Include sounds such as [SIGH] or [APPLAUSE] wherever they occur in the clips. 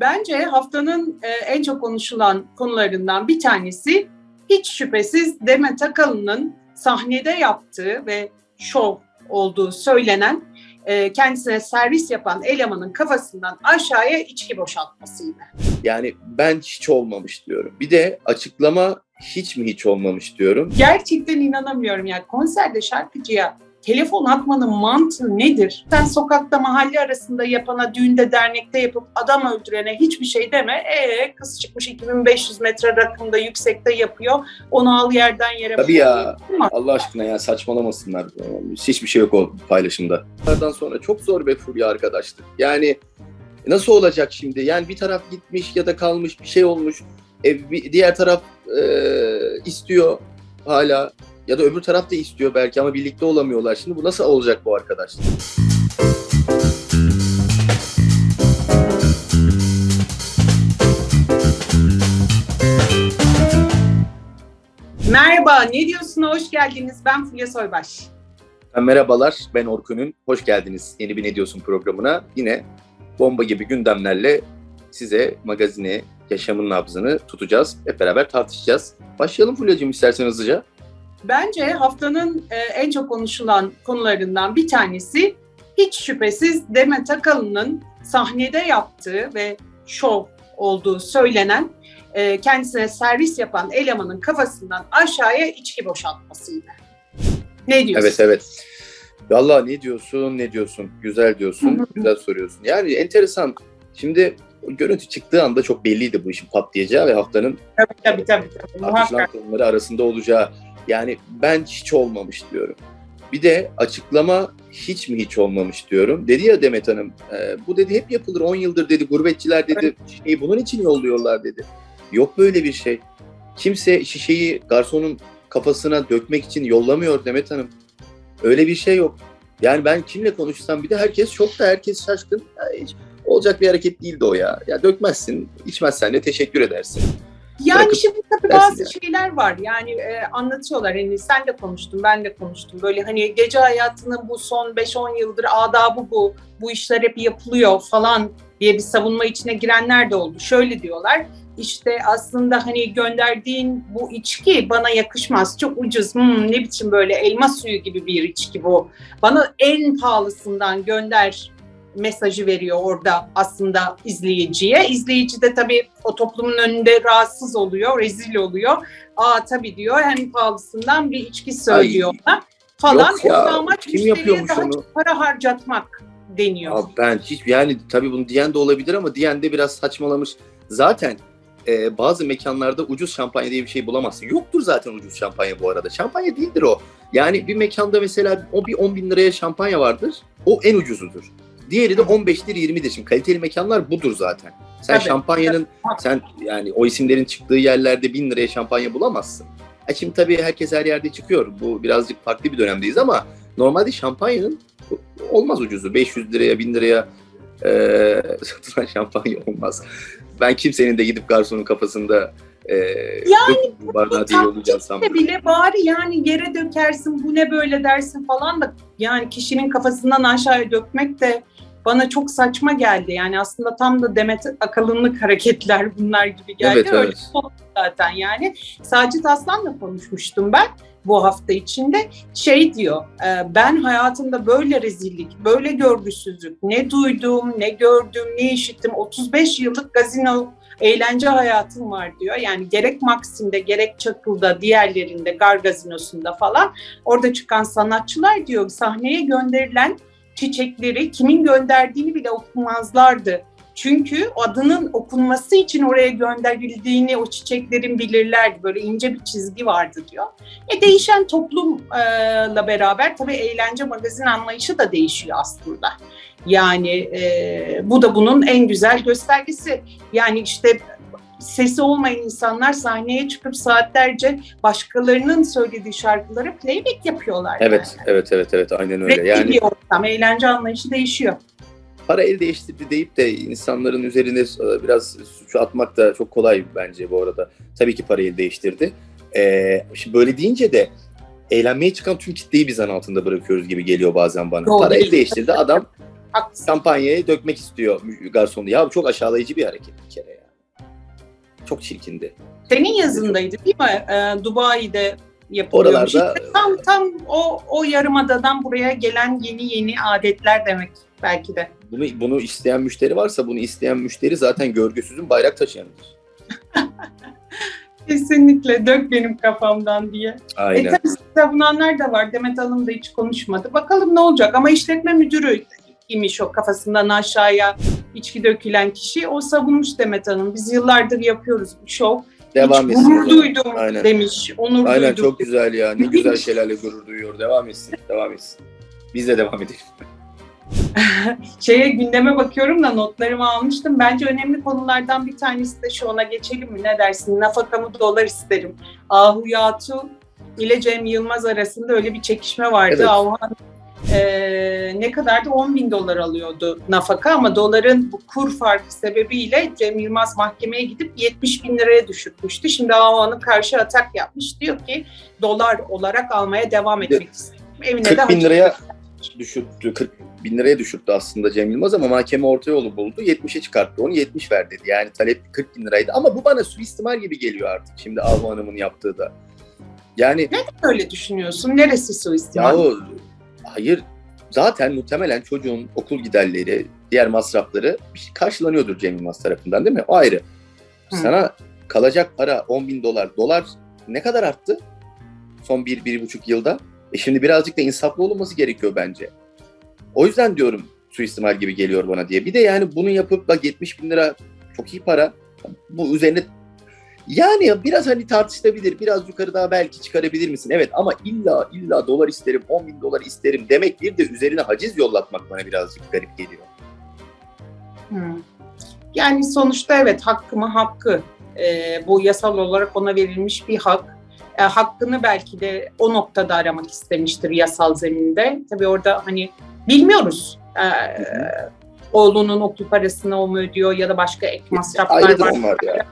Bence haftanın e, en çok konuşulan konularından bir tanesi hiç şüphesiz Demet Akalın'ın sahnede yaptığı ve şov olduğu söylenen e, kendisine servis yapan elemanın kafasından aşağıya içki boşaltmasıydı. Yani ben hiç olmamış diyorum. Bir de açıklama hiç mi hiç olmamış diyorum. Gerçekten inanamıyorum yani konserde şarkıcıya telefon atmanın mantığı nedir? Sen sokakta mahalle arasında yapana, düğünde dernekte yapıp adam öldürene hiçbir şey deme. Ee kız çıkmış 2500 metre rakımda yüksekte yapıyor. Onu al yerden yere Tabii ya. Allah aşkına ya saçmalamasınlar. Hiçbir şey yok o paylaşımda. Onlardan sonra çok zor ve furya arkadaşlık. Yani nasıl olacak şimdi? Yani bir taraf gitmiş ya da kalmış bir şey olmuş. E, bir, diğer taraf e, istiyor hala ya da öbür taraf da istiyor belki ama birlikte olamıyorlar. Şimdi bu nasıl olacak bu arkadaşlık? merhaba ne diyorsun hoş geldiniz ben Fulya Soybaş. Merhabalar ben Orkun'un. Hoş geldiniz yeni bir Ne Diyorsun programına. Yine bomba gibi gündemlerle size magazine, yaşamın nabzını tutacağız. Hep beraber tartışacağız. Başlayalım Fulya'cığım istersen hızlıca. Bence haftanın e, en çok konuşulan konularından bir tanesi hiç şüphesiz Demet Akalın'ın sahnede yaptığı ve şov olduğu söylenen e, kendisine servis yapan elemanın kafasından aşağıya içki boşaltmasıydı. Ne diyorsun? Evet evet. Valla ne diyorsun ne diyorsun güzel diyorsun güzel soruyorsun. Yani enteresan. Şimdi görüntü çıktığı anda çok belliydi bu işin patlayacağı ve haftanın Tabii tabii tabii. tabii. tartışılan konuları arasında olacağı. Yani ben hiç olmamış diyorum. Bir de açıklama hiç mi hiç olmamış diyorum. Dedi ya Demet Hanım, e, bu dedi hep yapılır 10 yıldır dedi gurbetçiler dedi şişeyi bunun için yolluyorlar dedi. Yok böyle bir şey. Kimse şişeyi garsonun kafasına dökmek için yollamıyor Demet Hanım. Öyle bir şey yok. Yani ben kimle konuşsam bir de herkes şokta, herkes şaşkın. Ya hiç olacak bir hareket değildi o ya. Ya dökmezsin, içmezsen de teşekkür edersin. Yani Bırakıp şimdi tabii bazı yani. şeyler var. Yani e, anlatıyorlar. Hani sen de konuştun, ben de konuştum. Böyle hani gece hayatının bu son 5-10 yıldır adabı bu. Bu işler hep yapılıyor falan diye bir savunma içine girenler de oldu. Şöyle diyorlar. İşte aslında hani gönderdiğin bu içki bana yakışmaz. Çok ucuz. Hmm, ne biçim böyle elma suyu gibi bir içki bu. Bana en pahalısından gönder mesajı veriyor orada aslında izleyiciye. İzleyici de tabii o toplumun önünde rahatsız oluyor, rezil oluyor. Aa tabii diyor hem pahalısından bir içki söylüyor ona falan. Yok ya, amaç kim yapıyormuş daha onu? çok para harcatmak deniyor. Abi ben hiç yani tabii bunu diyen de olabilir ama diyen de biraz saçmalamış. Zaten e, bazı mekanlarda ucuz şampanya diye bir şey bulamazsın. Yoktur zaten ucuz şampanya bu arada. Şampanya değildir o. Yani bir mekanda mesela o bir 10 bin liraya şampanya vardır. O en ucuzudur. Diğeri de 15'tir 20'dir. Şimdi kaliteli mekanlar budur zaten. Sen Tabii, şampanyanın sen yani o isimlerin çıktığı yerlerde 1000 liraya şampanya bulamazsın. E şimdi tabii herkes her yerde çıkıyor. Bu birazcık farklı bir dönemdeyiz ama normalde şampanyanın olmaz ucuzu. 500 liraya 1000 liraya e, [LAUGHS] satılan şampanya olmaz. Ben kimsenin de gidip garsonun kafasında e, Yani bu bardağı değil olacağını sanmıyorum. bile bari yani yere dökersin bu ne böyle dersin falan da yani kişinin kafasından aşağıya dökmek de bana çok saçma geldi. Yani aslında tam da Demet Akalınlık hareketler bunlar gibi geldi. Evet, Öyle evet. oldu zaten yani. Sacit Aslan'la konuşmuştum ben bu hafta içinde. Şey diyor, e, ben hayatımda böyle rezillik, böyle görgüsüzlük ne duydum, ne gördüm, ne işittim. 35 yıllık gazino eğlence hayatım var diyor. Yani gerek Maxim'de gerek Çakıl'da diğerlerinde Gar Gazinosu'nda falan orada çıkan sanatçılar diyor sahneye gönderilen çiçekleri kimin gönderdiğini bile okumazlardı. Çünkü adının okunması için oraya gönderildiğini o çiçeklerin bilirlerdi. Böyle ince bir çizgi vardı diyor. E değişen toplumla beraber tabii eğlence magazin anlayışı da değişiyor aslında. Yani e, bu da bunun en güzel göstergesi. Yani işte sesi olmayan insanlar sahneye çıkıp saatlerce başkalarının söylediği şarkıları playback yapıyorlar. Evet, evet, evet, evet, aynen Yani. öyle. Yani bir ortam, eğlence anlayışı değişiyor. para el değiştirdi deyip de insanların üzerine e, biraz suçu atmak da çok kolay bence bu arada. Tabii ki para el değiştirdi. Ee, şimdi böyle deyince de eğlenmeye çıkan tüm kitleyi biz zan altında bırakıyoruz gibi geliyor bazen bana. Doğru para el değiştirdi adam. Kampanyaya dökmek istiyor garson. Ya bu çok aşağılayıcı bir hareket bir kere. Çok çirkindi. Senin yazındaydı değil mi? Ee, Dubai'de yapılıyormuş. Oralarda İşte tam tam o o yarımadadan buraya gelen yeni yeni adetler demek belki de. bunu bunu isteyen müşteri varsa bunu isteyen müşteri zaten görgüsüzün bayrak taşıyanıdır. [LAUGHS] Kesinlikle dök benim kafamdan diye. E Aynen. tabii savunanlar da var. Demet Hanım da hiç konuşmadı. Bakalım ne olacak ama işletme müdürü imiş o kafasından aşağıya içki dökülen kişi. O savunmuş Demet Hanım. Biz yıllardır yapıyoruz bu şov. Devam hiç etsin. gurur duydum Aynen. demiş. Onur Aynen duydum. çok güzel ya. Ne güzel şeylerle gurur duyuyor. Devam etsin. Devam etsin. Biz de devam edelim. [LAUGHS] Şeye gündeme bakıyorum da notlarımı almıştım. Bence önemli konulardan bir tanesi de şu ona geçelim mi? Ne dersin? Nafakamı dolar isterim. Ahu Yatu ile Cem Yılmaz arasında öyle bir çekişme vardı. Evet. Ahuhan eee, ne kadardı? 10 bin dolar alıyordu nafaka ama doların bu kur farkı sebebiyle Cem Yılmaz mahkemeye gidip 70 bin liraya düşürtmüştü. Şimdi Ahuhan'ın karşı atak yapmış. Diyor ki dolar olarak almaya devam etmek istiyorum. Evine de 40 bin liraya düşürttü. 40 bin liraya düşürttü aslında Cem Yılmaz ama mahkeme orta yolu buldu. 70'e çıkarttı. Onu 70 ver dedi. Yani talep 40 bin liraydı. Ama bu bana suistimal gibi geliyor artık. Şimdi Ahu Hanım'ın yaptığı da. Yani öyle düşünüyorsun? Neresi suistimal? yahu hayır zaten muhtemelen çocuğun okul giderleri, diğer masrafları şey karşılanıyordur Cem Yılmaz tarafından değil mi? O ayrı. Hı. Sana kalacak para 10 bin dolar. Dolar ne kadar arttı? Son bir, bir buçuk yılda. E şimdi birazcık da insaflı olunması gerekiyor bence. O yüzden diyorum suistimal gibi geliyor bana diye. Bir de yani bunu yapıp bak 70 bin lira çok iyi para. Bu üzerine yani biraz hani tartışılabilir. Biraz yukarı daha belki çıkarabilir misin? Evet ama illa illa dolar isterim, 10 bin dolar isterim demek bir de üzerine haciz yollatmak bana birazcık garip geliyor. Hmm. Yani sonuçta evet hakkı mı hakkı. Ee, bu yasal olarak ona verilmiş bir hak. Ee, hakkını belki de o noktada aramak istemiştir yasal zeminde. Tabii orada hani bilmiyoruz. Ee, oğlunun okul parasını o mu ödüyor ya da başka ek masraflar var. onlar ya.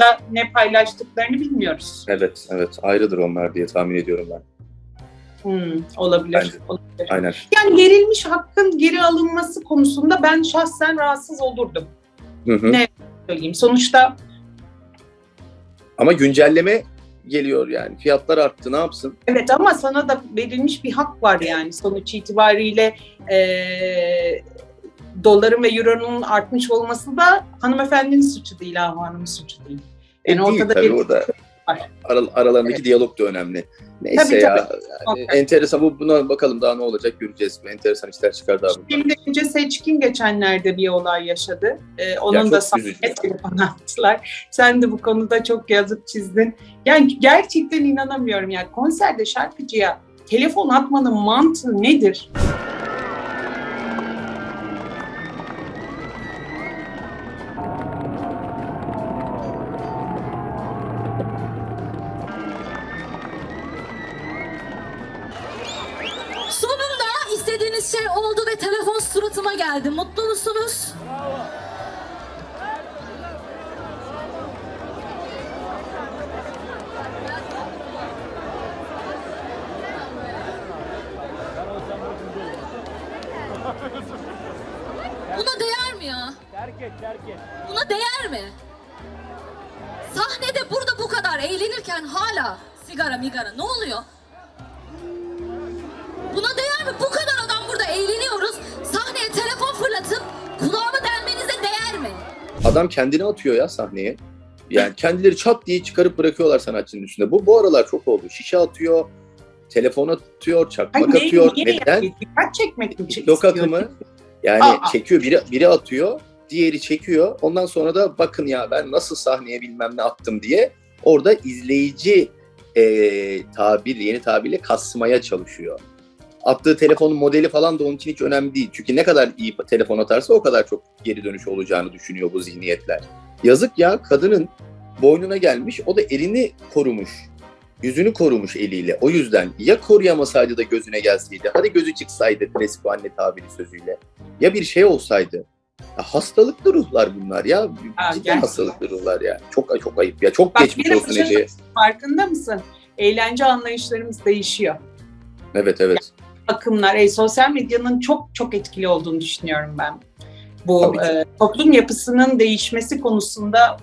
Da ne paylaştıklarını bilmiyoruz. Evet, evet. Ayrıdır onlar diye tahmin ediyorum ben. Hmm, olabilir. Bence. olabilir. Aynen. Yani verilmiş hakkın geri alınması konusunda ben şahsen rahatsız olurdum. Hı hı. Ne? Söyleyeyim. Sonuçta Ama güncelleme geliyor yani. Fiyatlar arttı ne yapsın? Evet ama sana da verilmiş bir hak var yani sonuç itibariyle eee doların ve euronun artmış olması da hanımefendinin suçu değil, Ahu Hanım'ın suçu değil. Yani E, değil ortada tabii bir orada. var. Aral- aralarındaki diyalog da önemli. Neyse Tabii, ya. tabii. Yani Okay. enteresan bu buna bakalım daha ne olacak göreceğiz. Enteresan işler çıkar daha bundan. Şimdi önce Seçkin geçenlerde bir olay yaşadı. Ee, onun çok da sahneye telefon [LAUGHS] attılar. Sen de bu konuda çok yazık çizdin. Yani gerçekten inanamıyorum. Yani konserde şarkıcıya telefon atmanın mantığı nedir? İstediğiniz şey oldu ve telefon suratıma geldi. Mutlu musunuz? Buna değer mi ya? Terk et, terk et. Buna değer mi? Sahnede burada bu kadar eğlenirken hala sigara migara ne oluyor? Buna değer mi? Bu kadar Adam kendini atıyor ya sahneye. Yani kendileri çat diye çıkarıp bırakıyorlar sanatçının üstünde. Bu bu aralar çok oldu. Şişe atıyor, telefon atıyor, çakmak Hayır, atıyor. niye Neden? yani? Dikkat çekmek mi TikTok akımı. Yani Aa. çekiyor biri biri atıyor, diğeri çekiyor. Ondan sonra da bakın ya ben nasıl sahneye bilmem ne attım diye orada izleyici eee tabir yeni tabirle kasmaya çalışıyor. Attığı telefonun modeli falan da onun için hiç önemli değil. Çünkü ne kadar iyi telefon atarsa o kadar çok geri dönüş olacağını düşünüyor bu zihniyetler. Yazık ya kadının boynuna gelmiş o da elini korumuş. Yüzünü korumuş eliyle. O yüzden ya koruyamasaydı da gözüne gelseydi. Hadi gözü çıksaydı klasik anne tabiri sözüyle. Ya bir şey olsaydı. Ya hastalıklı ruhlar bunlar ya. Ha, Cidden gerçekten. hastalıklı ruhlar ya. Çok çok ayıp ya. Çok Bak, geçmiş olsun bir şey- Ece. Farkında mısın? Eğlence anlayışlarımız değişiyor. Evet evet. Akımlar, e, sosyal medyanın çok çok etkili olduğunu düşünüyorum ben. Bu e, toplum yapısının değişmesi konusunda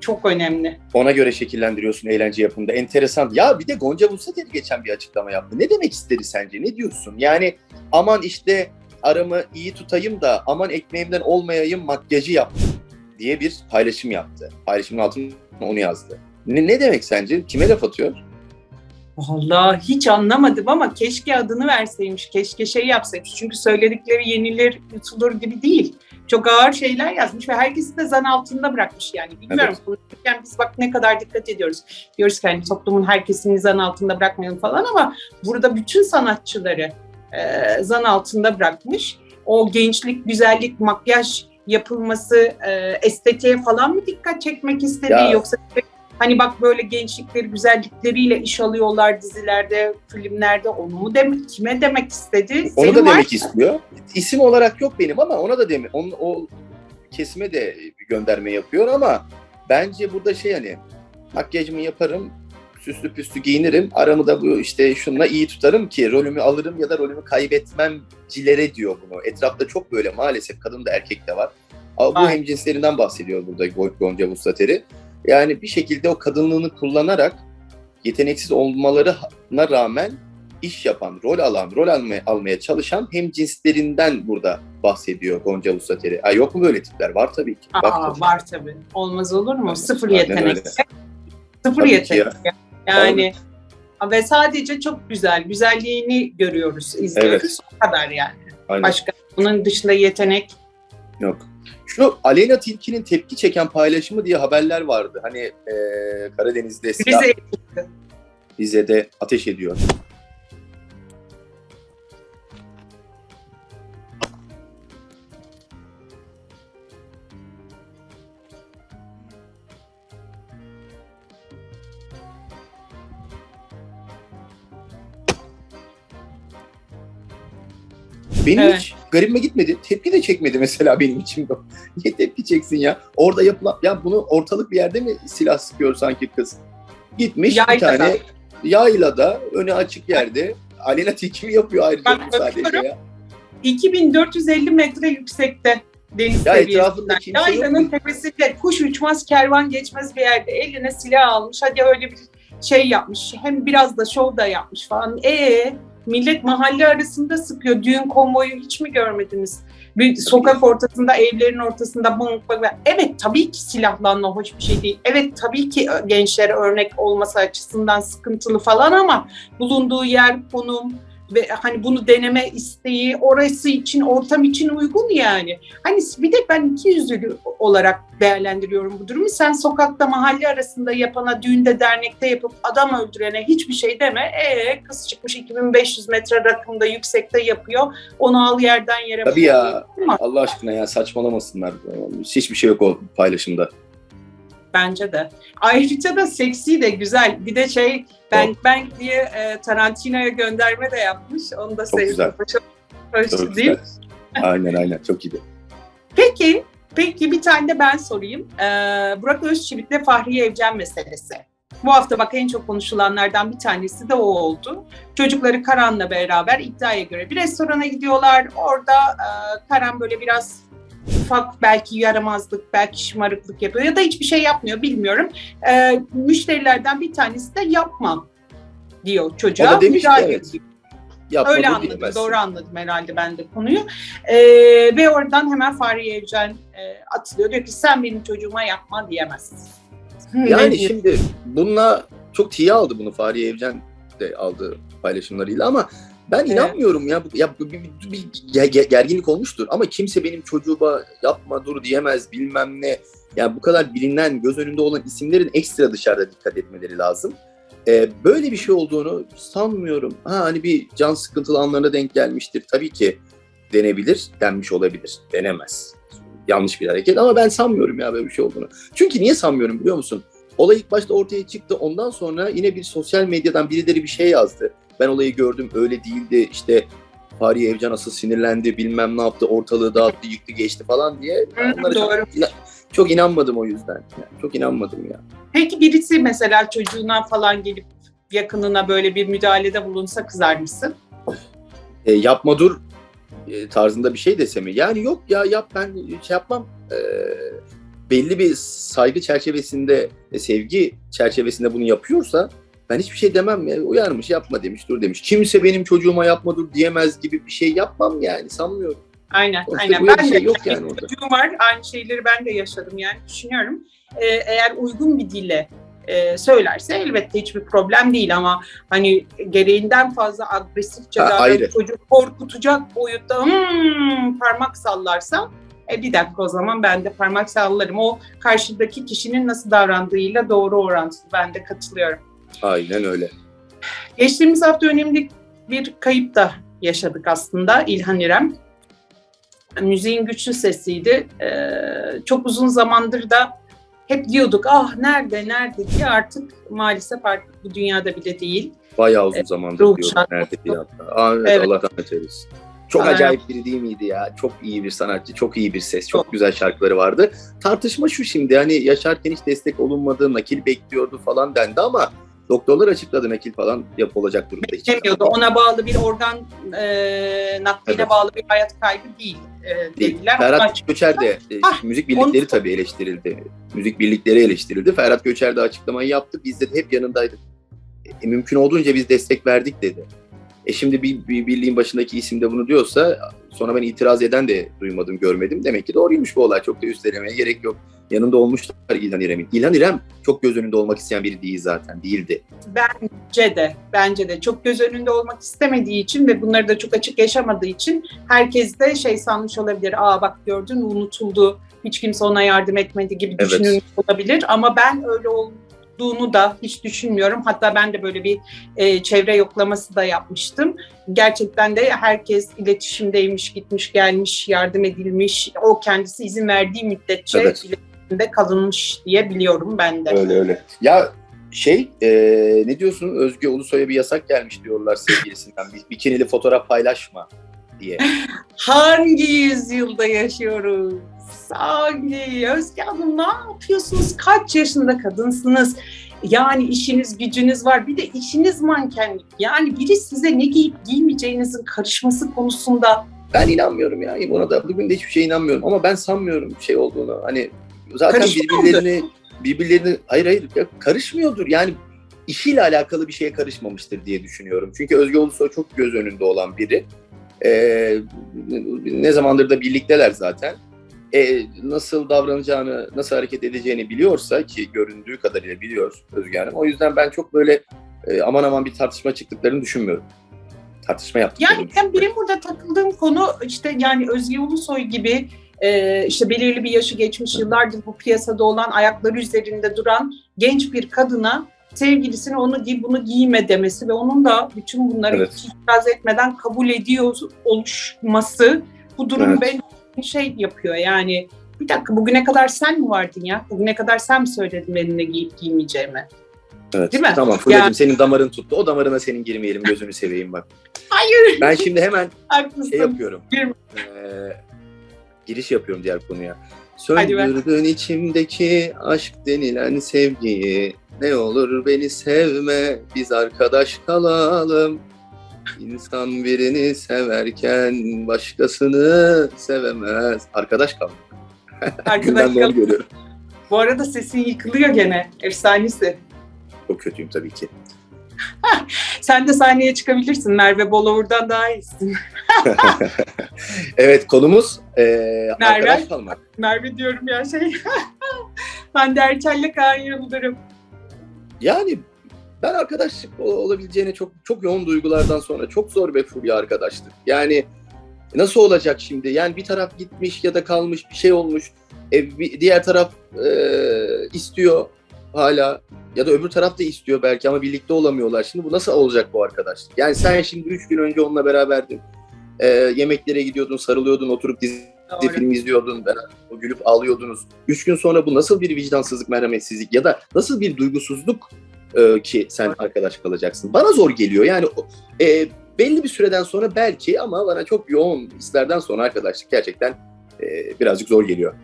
çok önemli. Ona göre şekillendiriyorsun eğlence yapımında. Enteresan. Ya bir de Gonca Vuslateli geçen bir açıklama yaptı. Ne demek istedi sence? Ne diyorsun? Yani aman işte aramı iyi tutayım da aman ekmeğimden olmayayım makyajı yap diye bir paylaşım yaptı. Paylaşımın altına onu yazdı. Ne, ne demek sence? Kime laf atıyor? Vallahi hiç anlamadım ama keşke adını verseymiş, keşke şey yapsaymış. Çünkü söyledikleri yenilir, yutulur gibi değil. Çok ağır şeyler yazmış ve herkesi de zan altında bırakmış yani. Bilmiyorum konuşurken biz bak ne kadar dikkat ediyoruz. Diyoruz ki hani toplumun herkesini zan altında bırakmayalım falan ama burada bütün sanatçıları e, zan altında bırakmış. O gençlik, güzellik, makyaj yapılması, e, estetiğe falan mı dikkat çekmek istedi Ya. yoksa Hani bak böyle gençlikleri, güzellikleriyle iş alıyorlar dizilerde, filmlerde. Onu mu demek, kime demek istedi? Onu Senin da var demek mı? istiyor. İsim olarak yok benim ama ona da deme. Onun, o kesime de bir gönderme yapıyor ama bence burada şey hani makyajımı yaparım, süslü püslü giyinirim, aramı da bu işte şunla iyi tutarım ki rolümü alırım ya da rolümü kaybetmemcilere diyor bunu. Etrafta çok böyle maalesef kadın da erkek de var. Ama bu Var. hemcinslerinden bahsediyor burada Go- Gonca Vuslateri. Yani bir şekilde o kadınlığını kullanarak yeteneksiz olmalarına rağmen iş yapan, rol alan, rol almaya, almaya çalışan hem cinslerinden burada bahsediyor Gonca Vuslateri. Ay yok mu böyle tipler? Var tabii ki. Aa, tabii. var tabii. Olmaz olur mu? Aynen, Sıfır yetenek. Sıfır Tabii yetenek. ya. Yani ve sadece çok güzel, güzelliğini görüyoruz, izliyoruz. Evet. O kadar yani. Aynen. Başka bunun dışında yetenek Yok. Şu Aleyna Tilki'nin tepki çeken paylaşımı diye haberler vardı. Hani e, Karadeniz'de silah Rize Rize'de ateş ediyor. Benim Evet. hiç garibime gitmedi. Tepki de çekmedi mesela benim için. [LAUGHS] Niye tepki çeksin ya? Orada yapılan, ya bunu ortalık bir yerde mi silah sıkıyor sanki kız? Gitmiş bir Yaylada. tane yaylada, önü açık yerde. Alena Tilki mi yapıyor ayrıca Bak, sadece ya? 2450 metre yüksekte deniz Ya seviyesinden. yok Yaylanın tepesinde kuş uçmaz, kervan geçmez bir yerde eline silah almış. Hadi öyle bir şey yapmış. Hem biraz da şov da yapmış falan. E millet mahalle arasında sıkıyor. Düğün konvoyu hiç mi görmediniz? Bir sokak ortasında, evlerin ortasında bınk bınk. Evet tabii ki silahlanma hoş bir şey değil. Evet tabii ki gençlere örnek olması açısından sıkıntılı falan ama bulunduğu yer, konum, ve hani bunu deneme isteği orası için ortam için uygun yani. Hani bir de ben iki yüzlü olarak değerlendiriyorum bu durumu. Sen sokakta mahalle arasında yapana, düğünde dernekte yapıp adam öldürene hiçbir şey deme. E kız çıkmış 2500 metre rakımda yüksekte yapıyor. Onu al yerden yere. Tabii ya. Allah aşkına ya saçmalamasınlar. Hiçbir şey yok o paylaşımda. Bence de. Ayrıca da seksi de güzel. Bir de şey ben ben diye e, Tarantino'ya gönderme de yapmış. Onu da sevdim. güzel. Çok hoş Çok değil. güzel. Aynen aynen çok iyiydi. Peki, peki bir tane de ben sorayım. Ee, Burak Özçivit'le Fahriye Evcen meselesi. Bu hafta bak en çok konuşulanlardan bir tanesi de o oldu. Çocukları Karan'la beraber iddiaya göre bir restorana gidiyorlar. Orada e, Karan böyle biraz ufak belki yaramazlık, belki şımarıklık yapıyor ya da hiçbir şey yapmıyor bilmiyorum. E, müşterilerden bir tanesi de yapma diyor çocuğa. O da demiş Müdahale evet. ediyor. Yapma Öyle anladım, diyemezsin. doğru anladım herhalde ben de konuyu. Ee, ve oradan hemen Fahriye Evcen e, atılıyor. Diyor ki sen benim çocuğuma yapma diyemezsin. [LAUGHS] Yani şimdi bununla çok tiye aldı bunu Fahriye Evcen de aldı paylaşımlarıyla ama ben Evet. inanmıyorum ya. Ya bir, bir, bir ge- gerginlik olmuştur ama kimse benim çocuğuma yapma dur diyemez bilmem ne. Yani bu kadar bilinen, göz önünde olan isimlerin ekstra dışarıda dikkat etmeleri lazım. Ee, böyle bir şey olduğunu sanmıyorum. Ha hani bir can sıkıntılı anlarına denk gelmiştir. Tabii ki denebilir, denmiş olabilir. Denemez. Yanlış bir hareket ama ben sanmıyorum ya böyle bir şey olduğunu. Çünkü niye sanmıyorum biliyor musun? Olay ilk başta ortaya çıktı. Ondan sonra yine bir sosyal medyadan birileri bir şey yazdı. Ben olayı gördüm öyle değildi işte Fahriye Evcan asıl sinirlendi bilmem ne yaptı ortalığı dağıttı yıktı geçti falan diye. Ben onlara çok- doğru. Çok, inanmadım o yüzden. Yani çok inanmadım ya. Peki birisi mesela çocuğuna falan gelip yakınına böyle bir müdahalede bulunsa kızar mısın? e, yapma dur e, tarzında bir şey dese mi? Yani yok ya yap ben şey yapmam. E, belli bir saygı çerçevesinde, e, sevgi çerçevesinde bunu yapıyorsa ben hiçbir şey demem ya. Uyarmış yapma demiş dur demiş. Kimse benim çocuğuma yapma dur diyemez gibi bir şey yapmam yani sanmıyorum. Aynen, Sonuçta aynen. Ben şey de yok yani orada. çocuğum var. Aynı şeyleri ben de yaşadım yani düşünüyorum. Ee, eğer uygun bir dille e, söylerse elbette hiçbir problem değil ama hani gereğinden fazla agresifçe davranıp çocuk korkutacak boyutta hmm, parmak sallarsa e bir dakika o zaman ben de parmak sallarım. O karşıdaki kişinin nasıl davrandığıyla doğru orantılı. Ben de katılıyorum. Aynen öyle. Geçtiğimiz hafta önemli bir kayıp da yaşadık aslında İlhan İrem. Müziğin güçlü sesiydi. Ee, çok uzun zamandır da hep diyorduk ah nerede nerede diye artık maalesef artık bu dünyada bile değil. Bayağı uzun zamandır ruh diyordum şarkı. nerede diye hatta. Aa, evet, Evet. Allah rahmet eylesin. Çok Aynen. acayip biri değil miydi ya? Çok iyi bir sanatçı, çok iyi bir ses, çok Çok. güzel şarkıları vardı. Tartışma şu şimdi hani yaşarken hiç destek olunmadı, nakil bekliyordu falan dendi ama doktorlar açıkladı nakil falan yap olacak durumda. hiç. Demiyordu ona bağlı bir organ e, nakline Evet. bağlı bir hayat kaybı değil e, dediler. Ferhat Göçer de e, Ah, müzik birlikleri onu- tabii eleştirildi. Müzik birlikleri eleştirildi. Ferhat Göçer de açıklamayı yaptı. Biz de hep yanındaydık. E, mümkün olduğunca biz destek verdik dedi. E şimdi bir, bir birliğin başındaki isim de bunu diyorsa sonra ben itiraz eden de duymadım, görmedim. Demek ki doğruymuş bu olay. Çok da üstlemeye gerek yok. Yanında olmuşlar İlhan İrem'in. İlhan İrem çok göz önünde olmak isteyen biri değil zaten. Değildi. Bence de, bence de çok göz önünde olmak istemediği için ve bunları da çok açık yaşamadığı için herkes de şey sanmış olabilir. Aa bak gördün unutuldu, hiç kimse ona yardım etmedi gibi Evet. düşünülmüş olabilir. Ama ben öyle olduğunu da hiç düşünmüyorum. Hatta ben de böyle bir e, çevre yoklaması da yapmıştım. Gerçekten de herkes iletişimdeymiş, gitmiş, gelmiş, yardım edilmiş. O kendisi izin verdiği müddetçe Evet. İletişimde kalınmış diye biliyorum ben de. Öyle öyle. Ya şey e, ne diyorsun Özge Ulusoy'a bir yasak gelmiş diyorlar sevgilisinden. Bir bikinili fotoğraf paylaşma diye. [LAUGHS] Hangi yüzyılda yaşıyoruz? Hangi? Özge Hanım ne yapıyorsunuz? Kaç yaşında kadınsınız? Yani işiniz gücünüz var. Bir de işiniz mankenlik. Yani biri size ne giyip giymeyeceğinizin karışması konusunda Ben inanmıyorum ya. Buna da bugün de hiçbir şeye inanmıyorum. Ama ben sanmıyorum şey olduğunu. Hani zaten birbirlerini birbirlerini hayır hayır ya karışmıyordur. Yani işiyle alakalı bir şeye karışmamıştır diye düşünüyorum. Çünkü Özge Ulusoy çok göz önünde olan biri. Ee, ne zamandır da birlikteler zaten. Ee, nasıl davranacağını, nasıl hareket edeceğini biliyorsa ki göründüğü kadarıyla biliyor Özge Hanım. O yüzden ben çok böyle e, aman aman bir tartışma çıktıklarını düşünmüyorum. Tartışma yaptıklarını Yani ben benim burada takıldığım konu işte yani Özge Ulusoy gibi e, işte belirli bir yaşı geçmiş yıllardır bu piyasada olan ayakları üzerinde duran genç bir kadına sevgilisine onu giy bunu giyme demesi ve onun da bütün bunları Evet. hiç itiraz etmeden kabul ediyor oluşması bu durum Evet. beni şey yapıyor yani bir dakika bugüne kadar sen mi vardın ya? Bugüne kadar sen mi söyledin benimle giyip giymeyeceğimi? Evet. Değil mi? Tamam Fulya'cığım Yani- senin damarın tuttu. O damarına senin girmeyelim gözünü seveyim bak. Hayır. Ben şimdi hemen Haklısın. şey yapıyorum. Girme. Ee, giriş yapıyorum diğer konuya. Söndürdün içimdeki aşk denilen sevgiyi. Ne olur beni sevme, biz arkadaş kalalım. İnsan birini severken başkasını sevemez. Arkadaş [LAUGHS] onu Arkadaşlar görüyorum. bu arada sesin yıkılıyor gene. Efsanesi. Çok kötüyüm tabii ki. [LAUGHS] Sen de sahneye çıkabilirsin. Merve Bolour'dan daha iyisin. [LAUGHS] evet konumuz e, Merve. arkadaş kalmak. Merve diyorum ya şey. [LAUGHS] Hande Erçel'le Kaan Yıldırım. Yani ben arkadaşlık ol- olabileceğine çok çok yoğun duygulardan sonra çok zor ve fulya arkadaşlık. Yani nasıl olacak şimdi? Yani bir taraf gitmiş ya da kalmış bir şey olmuş. E, bir- diğer taraf e, istiyor hala ya da öbür taraf da istiyor belki ama birlikte olamıyorlar. Şimdi bu nasıl olacak bu arkadaşlık? Yani sen şimdi üç gün önce onunla beraberdin. E, yemeklere gidiyordun, sarılıyordun, oturup dizi Doğru. film izliyordun, beraber gülüp ağlıyordunuz. Üç gün sonra bu nasıl bir vicdansızlık, merhametsizlik ya da nasıl bir duygusuzluk e, ki sen arkadaş kalacaksın? Bana zor geliyor. Yani o- e, belli bir süreden sonra belki ama bana çok yoğun hislerden sonra arkadaşlık gerçekten e, birazcık zor geliyor.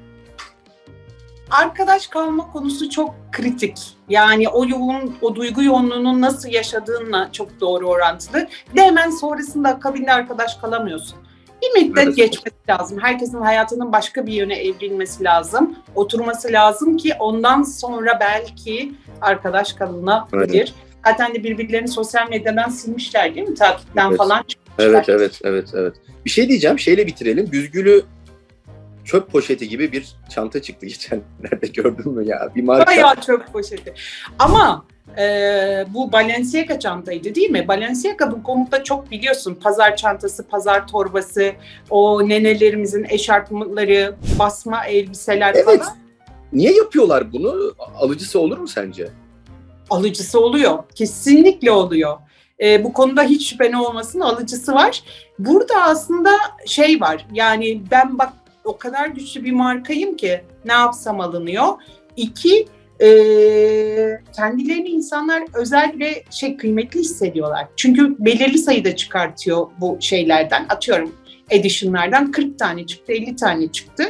Arkadaş kalma konusu çok kritik. Yani o yoğun, o duygu yoğunluğunu nasıl yaşadığınla çok doğru orantılı. Bir de hemen sonrasında akabinde arkadaş kalamıyorsun. Bir müddet Evet. geçmesi lazım. Herkesin hayatının başka bir yöne evrilmesi lazım. Oturması lazım ki ondan sonra belki arkadaş kalınabilir. Zaten de birbirlerini sosyal medyadan silmişler değil mi? Takipten Evet. falan çıkmışlar. Evet, evet, evet, evet. Bir şey diyeceğim, şeyle bitirelim. Büzgülü çöp poşeti gibi bir çanta çıktı [LAUGHS] geçenlerde gördün mü ya? Bir marka. Bayağı çöp poşeti. Ama e, bu Balenciaga çantaydı değil mi? Balenciaga bu konuda çok biliyorsun. Pazar çantası, pazar torbası, o nenelerimizin eşarpları, basma elbiseler Evet. falan Niye yapıyorlar bunu? Alıcısı olur mu sence? alıcısı oluyor. Kesinlikle oluyor. E, bu konuda hiç şüphen olmasın alıcısı var. Burada aslında şey var. Yani ben bak o kadar güçlü bir markayım ki ne yapsam alınıyor. İki, e, kendilerini insanlar özel ve şey kıymetli hissediyorlar. Çünkü belirli sayıda çıkartıyor bu şeylerden. Atıyorum edition'lardan 40 tane çıktı, 50 tane çıktı.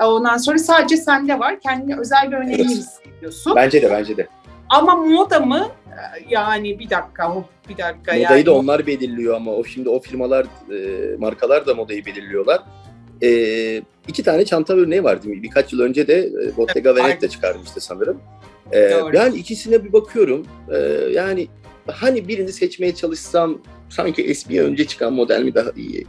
E, Ondan sonra sadece sende var. Kendini özel ve önemli hissediyorsun. Bence de, bence de. Ama moda mı? Ee, Yani bir dakika, hop, bir dakika. Modayı yani. da onlar belirliyor ama o şimdi o firmalar, e, markalar da modayı belirliyorlar. E, iki tane çanta örneği var değil mi? Birkaç yıl önce de e, Bottega Evet, Veneta çıkarmıştı sanırım. E, Doğru. yani ikisine bir bakıyorum. E, yani hani birini seçmeye çalışsam sanki eskiye önce çıkan model mi daha iyi?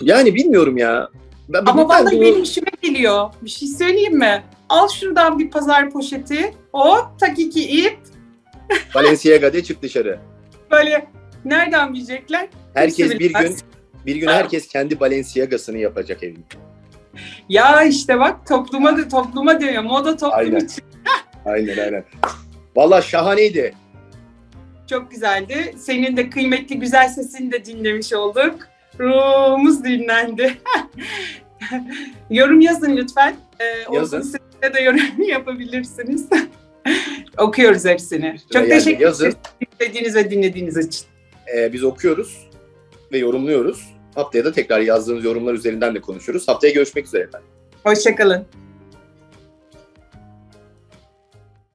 Yani bilmiyorum ya. Ben, Ama ben vallahi bunu- benim işime geliyor. Bir şey söyleyeyim mi? Al şuradan bir pazar poşeti. Hop tak iki ip. Balenciaga'da çık dışarı. Böyle nereden bilecekler? Herkes bir gün. Bir gün herkes kendi Balenciaga'sını yapacak evinde. Ya işte bak topluma da topluma diyor. Moda toplum Aynen. için [LAUGHS] Aynen aynen. Vallahi şahaneydi. çok güzeldi. Senin de kıymetli güzel sesini de dinlemiş olduk. Ruhumuz dinlendi. [LAUGHS] yorum yazın lütfen. Ee, Yazın. Olsun sizde de yorum [LAUGHS] yapabilirsiniz. Okuyoruz hepsini. Çok Yani teşekkür yazın. ederiz izlediğiniz ve dinlediğiniz için. Ee, biz okuyoruz ve yorumluyoruz. Haftaya da tekrar yazdığınız yorumlar üzerinden de konuşuruz. Haftaya görüşmek üzere efendim. Hoşçakalın.